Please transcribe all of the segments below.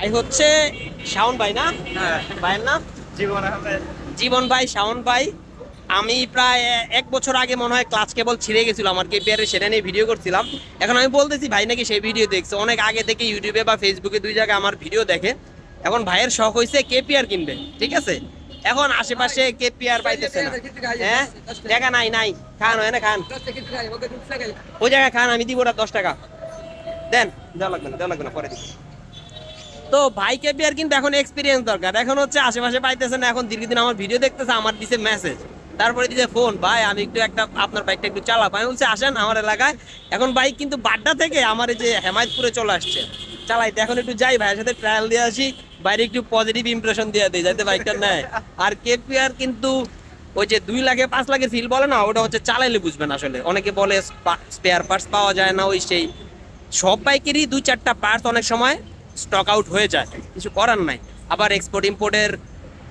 ভাই হচ্ছে শাওন ভাই না? হ্যাঁ। ভাইয়ের নাম? জীবন আহমেদ। জীবন ভাই শাওন ভাই। আমি প্রায় এক বছর আগে মনে হয় ক্লাচ কেবল ছিঁড়ে গেছিল আমার কেপিআর সেটা নিয়ে ভিডিও করছিলাম। এখন আমি বলতেছি ভাই নাকি সেই ভিডিও দেখছে। অনেক আগে থেকে ইউটিউবে বা ফেসবুকে দুই জায়গায় আমার ভিডিও দেখে। এখন ভাইয়ের শখ হয়েছে কেপিআর কিনবে ঠিক আছে? এখন আশেপাশে কেপিআর পাইতেছে না। হ্যাঁ? টাকা নাই নাই। খান হয় না খান? ওই জায়গায় খান আমি দিব ওটা দশ টাকা। দেন দেওয়া লাগবে না দেওয়া লাগবে না পরে দিব। তো ভাই কেপিআর কিন্তু এখন এক্সপিরিয়েন্স দরকার। এখন হচ্ছে আশেপাশে পাইতেছে না, এখন দীর্ঘদিন আমার ভিডিও দেখতেছে, আমার দিছে মেসেজ তারপরে দিছে ফোন ভাই, আমি একটু একটা আপনার বাইকটা একটু চালাবো। আমি বলছি, আসেন আমার এলাকায়। এখন বাইক কিন্তু বাড্ডা থেকে আমার এই যে হেমায়তপুরে চলে আসছে। চালাইতে এখন একটু যাই, ভাইয়ের সাথে ট্রায়াল দিয়ে আসি। বাইরে একটু পজিটিভ ইমপ্রেশন দিয়ে দিই যাতে বাইকটা নেয়। আর কেপিআর কিন্তু ওই যে দুই লাখে পাঁচ লাখে ফিল বলে না, ওটা হচ্ছে চালাইলে বুঝবেন আসলে। অনেকে বলে স্পেয়ার পার্টস পাওয়া যায় না, ওই সেই। সব বাইকেরই দুই চারটা পার্টস অনেক সময়। স্টক আউট হয়ে যায় কিছু করার নাই। আবার এক্সপোর্ট ইম্পোর্টের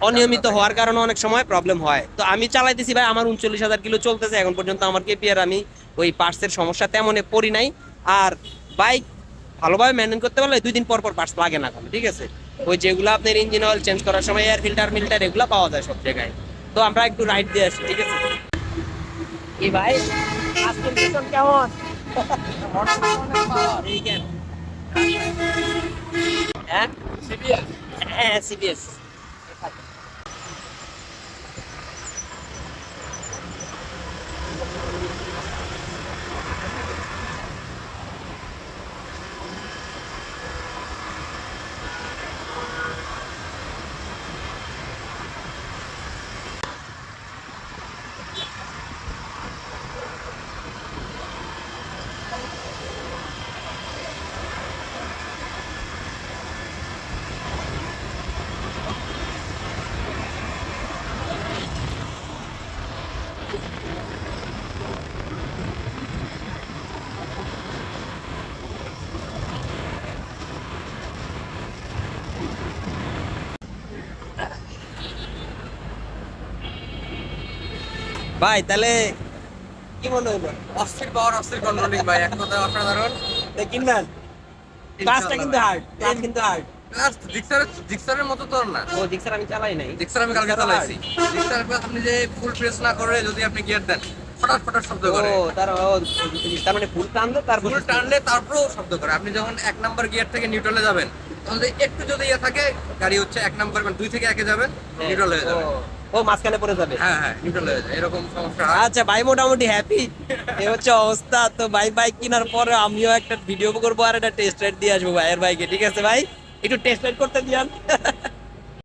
অনিয়মিত হওয়ার কারণে অনেক সময় প্রবলেম হয়। তো আমি চালাইতেছি ভাই আমার উনচল্লিশ হাজার কিলো চলতেছে এখন পর্যন্ত আমার কেপিআর আমি ওই পার্টসের সমস্যা তেমনে পড়ি নাই। আর বাইক ভালোভাবে মেনটেন করতে পারলে দুই দিন পর পর পার্টস লাগে না ঠিক আছে? ওই যেগুলো আপনার ইঞ্জিন অয়েল চেঞ্জ করার সময় এয়ার ফিল্টার মিল্টার এগুলো পাওয়া যায় সব জায়গায়। তো আমরা একটু রাইড দিয়ে আসি ঠিক আছে? কি ভাই? কেমন? এই কেন? হ্যাঁ হ্যাঁ ভাই তাহলে কি মনে হলো অস্থির পাওয়ার অস্থির কন্ট্রোলিং ভাই এক কথায় অসাধারণ। তা কিনবেন? ক্লাসটা কিন্তু হার্ড ক্লাস কিন্তু হার্ড প্লাস জিক্সারের জিক্সারের মতো তো না। ও জিক্সার আমি চালাই নাই। জিক্সার আমি কালকে চালাইছি। জিক্সার আপনি যে ফুল প্রেস না করে যদি আপনি গিয়ার দেন ফটাফট ফটাফট শব্দ করে। ও তার ও, তার মানে ফুল টানলে তারপর ফুল টানলে তারপরেও শব্দ করে। আপনি যখন এক নাম্বার গিয়ার থেকে নিউট্রালে যাবেন তাহলে একটু যদি ইয়ে থাকে গাড়ি হচ্ছে এক নাম্বার মানে দুই থেকে একে যাবেন নিউট্রাল হয়ে যাবে। ও, মাঝখানে পড়ে যাবে। হ্যাঁ হ্যাঁ নিউট্রাল হয়ে যাবে এরকম সমস্যা। আচ্ছা ভাই মোটামুটি হ্যাপি এ হচ্ছে অবস্থা তো ভাই বাইক কেনার পরে আমিও একটা ভিডিও করব আর একটা টেস্ট রাইড দিয়ে আসব ভাইয়ের বাইকে ঠিক আছে ভাই? একটু টেস্ট রাইড করতে দিয়ান।